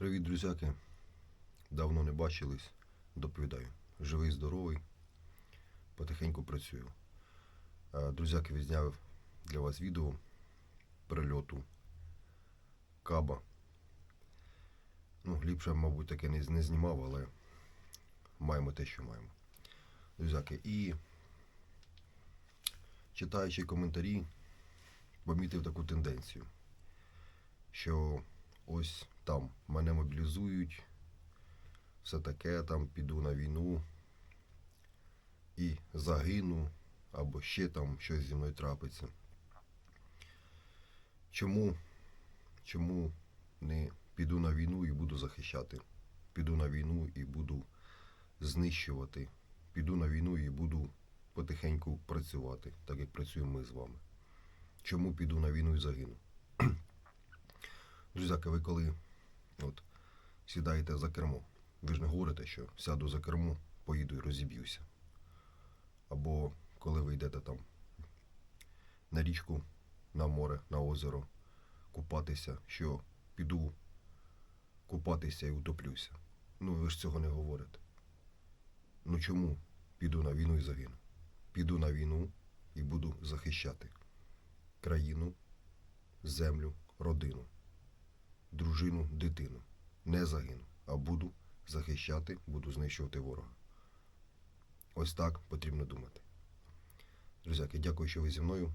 Привіт, друзяки. Давно не бачились. Доповідаю. Живий, здоровий. Потихеньку працюю. Е, Друзяки, відзняв для вас відео прильоту каба. Ну, ліпше, мабуть, таке не, знімав, але маємо те, що маємо. Друзяки, і читаючи коментарі, помітив таку тенденцію, що ось там мене мобілізують, все таке, там піду на війну і загину, або ще там щось зі мною трапиться. Чому, чому не піду на війну і буду захищати? Піду на війну і буду знищувати. Піду на війну і буду потихеньку працювати, так як працюємо ми з вами. Чому піду на війну і загину? Друзяки, ви коли от, сідаєте за кермо, ви ж не говорите, що сяду за кермо, поїду і розіб'юся. Або коли ви йдете там на річку, на море, на озеро, купатися, що піду купатися і утоплюся. Ну, ви ж цього не говорите. Ну чому піду на війну і загину? Піду на війну і буду захищати країну, землю, родину дружину, дитину. Не загину, а буду захищати, буду знищувати ворога. Ось так потрібно думати. Друзяки, дякую, що ви зі мною.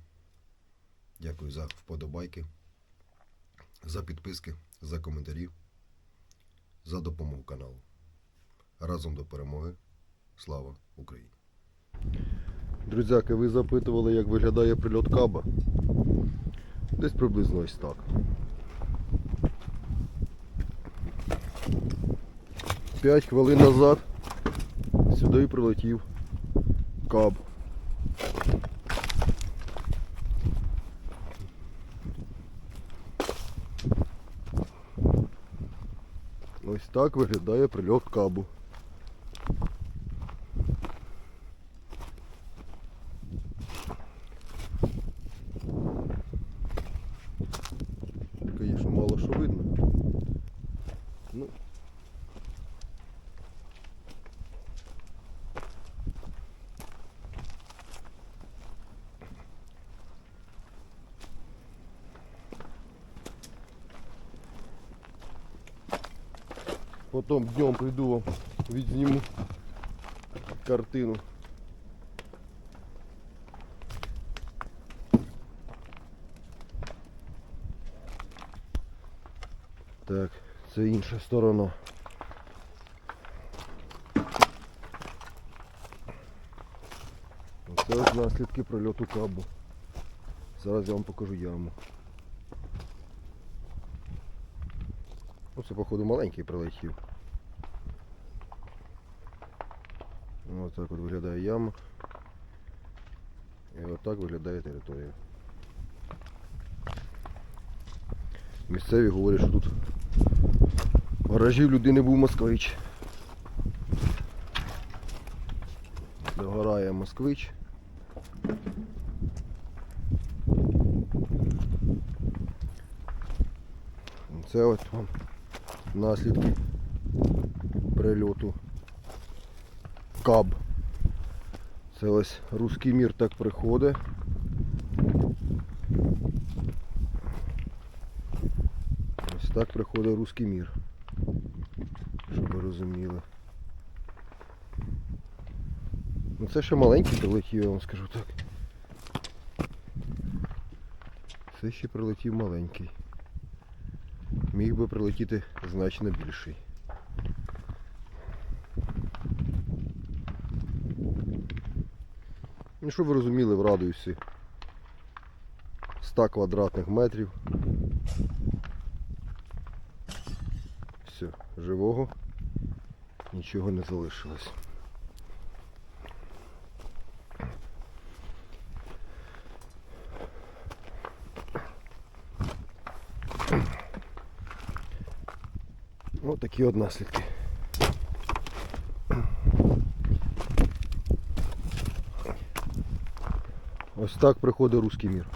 Дякую за вподобайки, за підписки, за коментарі, за допомогу каналу. Разом до перемоги. Слава Україні! Друзяки, ви запитували, як виглядає прильот каба. Десь приблизно ось так. П'ять хвилин назад сюди прилетів каб. Ось так виглядає прильот кабу. Звісно, мало що видно. Ну, Потом днем приду вам відзніму картину. Так, це інша сторона. Це ось наслідки прольоту кабу. Зараз я вам покажу яму. Оце, походу, маленький прилетів. Ось так от виглядає яма. І отак виглядає територія. Місцеві говорять, що тут в гаражі в людини був москвич. Догорає москвич. Це от вам наслідки прильоту Каб. Це ось русський мір так приходить. Ось так приходить русський мір. Щоб ви розуміли. Ну це ще маленький прилетів, я вам скажу так. Це ще прилетів маленький. Міг би прилетіти значно більший. Ну, щоб ви розуміли, в радіусі 100 квадратних метрів. Все, живого нічого не залишилось. Ось такі от наслідки. Ось так приходить руський мір.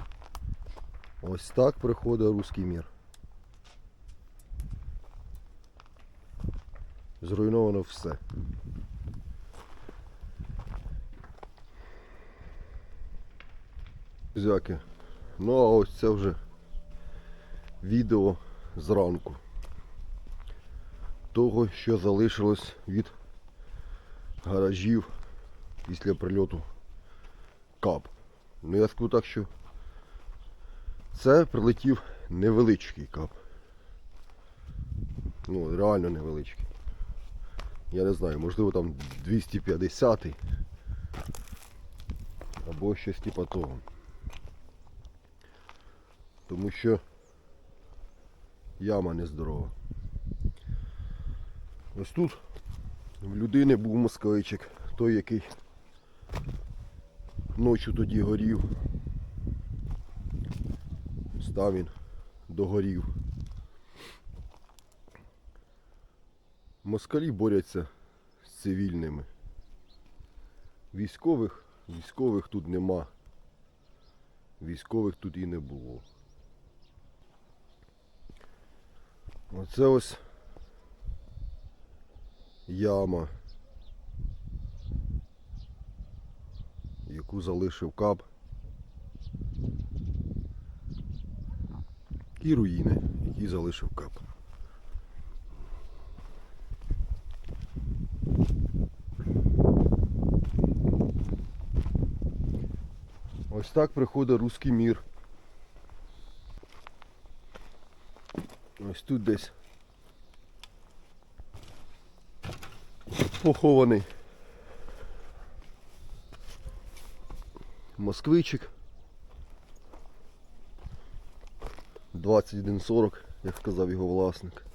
Ось так приходить руський мір. Зруйновано все. Зяки. Ну а ось це вже відео зранку. Того, що залишилось від гаражів після прильоту кап. Ну я скажу так, що це прилетів невеличкий кап. Ну, реально невеличкий. Я не знаю, можливо там 250 або щось типа того. Тому що яма нездорова. Ось тут в людини був москвичик, той який ночі тоді горів. Став він догорів. Москалі борються з цивільними. Військових, військових тут нема. Військових тут і не було. Оце ось яма, яку залишив кап. І руїни, які залишив кап. Ось так приходить руський мір. Ось тут десь похований москвичик. 2140, як сказав його власник.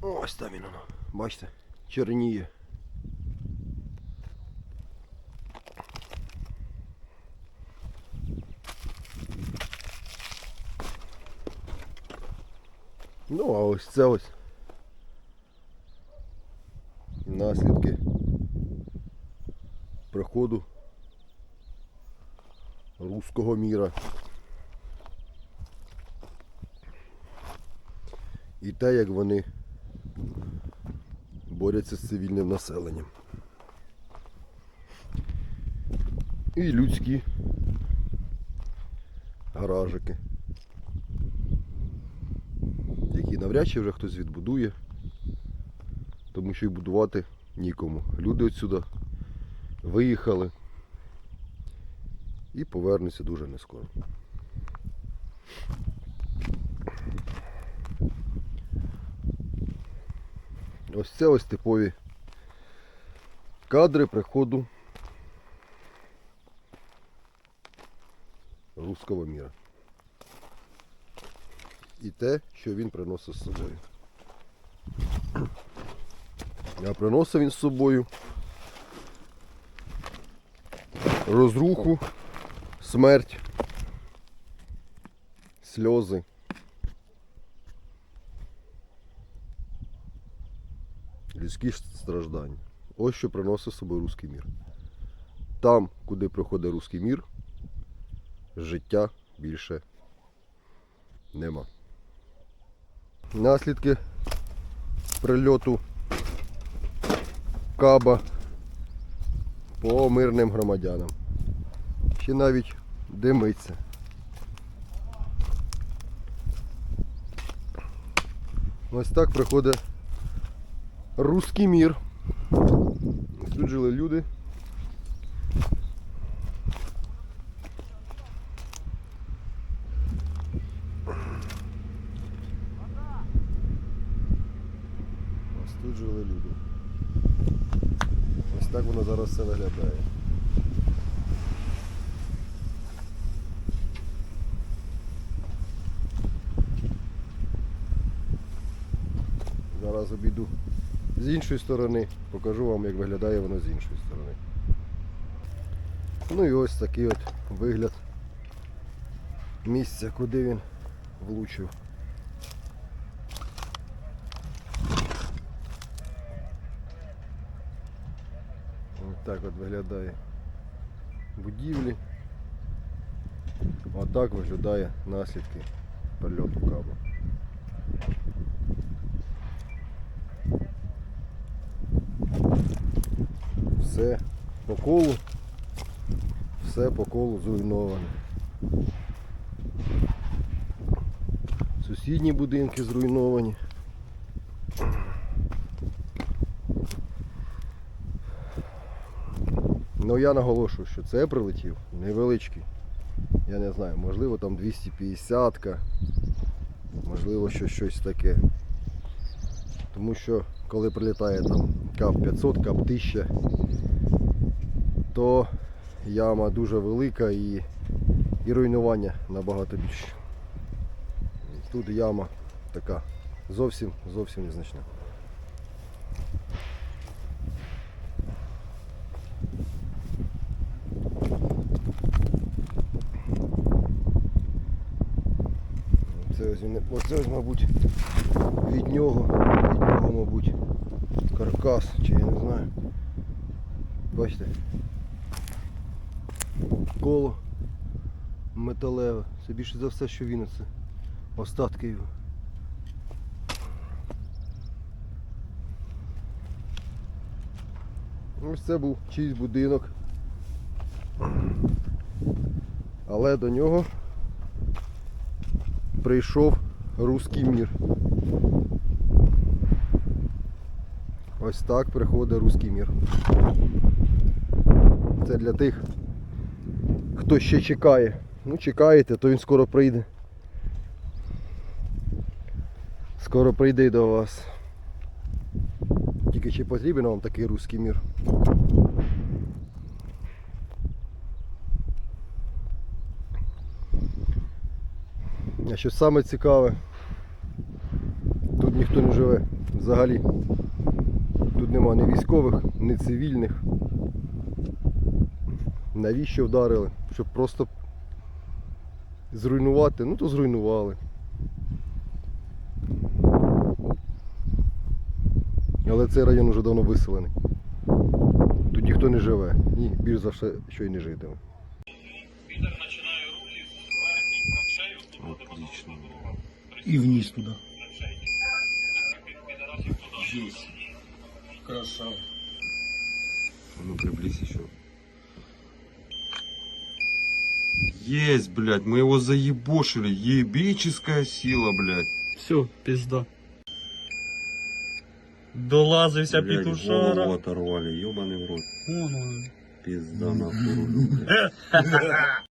Ось там він воно. Бачите, чорніє. Ну, а ось це ось наслідки приходу руського міра. І те, як вони борються з цивільним населенням. І людські гаражики, які навряд чи вже хтось відбудує, тому що і будувати нікому. Люди отсюда виїхали і повернуться дуже нескоро. Ось це ось типові кадри приходу руського міра. І те, що він приносить з собою. А приносив він з собою розруху, смерть, сльози. Людські страждання. Ось що приносить з собою руський мір. Там, куди приходить руський мір, життя більше нема. Наслідки прильоту каба по мирним громадянам. Ще навіть димиться. Ось так приходить руський мір. Тут жили люди. Тут жили люди. Ось так воно зараз все виглядає. Зараз обійду з іншої сторони, покажу вам, як виглядає воно з іншої сторони. Ну і ось такий от вигляд місця, куди він влучив. Так от виглядає будівлі. Отак виглядає наслідки прильоту каба. Все по колу, все по колу зруйноване. Сусідні будинки зруйновані. Ну я наголошую, що це прилетів невеличкий. Я не знаю, можливо там 250-ка, можливо що щось таке. Тому що коли прилітає там КАП 500, КАП 1000, то яма дуже велика і, і руйнування набагато більше. Тут яма така зовсім зовсім незначна. Це ось, він- оце ось, мабуть, від нього, від нього, мабуть, каркас, чи я не знаю. Бачите? Коло металеве. Це більше за все, що він оце. Остатки його. Ось це був чийсь будинок. Але до нього прийшов руський мір. Ось так приходить руський мір. Це для тих, хто ще чекає. Ну, чекаєте, то він скоро прийде. Скоро прийде до вас. Тільки чи потрібен вам такий руський мір? А що саме цікаве, тут ніхто не живе взагалі. Тут нема ні військових, ні цивільних. Навіщо вдарили? Щоб просто зруйнувати, ну то зруйнували. Але цей район вже давно виселений. Тут ніхто не живе. І більш за все, що й не житиме. тут буде Отлично. дорога. И вниз туда. Траншеї. Таких підарасів туди. Здесь. Красава. Ну, приблизь еще. Есть, блядь, мы его заебошили. Ебическая сила, блядь. Все, пизда. Долазився Блядь, голову петушара. оторвали, ебаный в рот. Вон он. Пизда нахуй. блядь.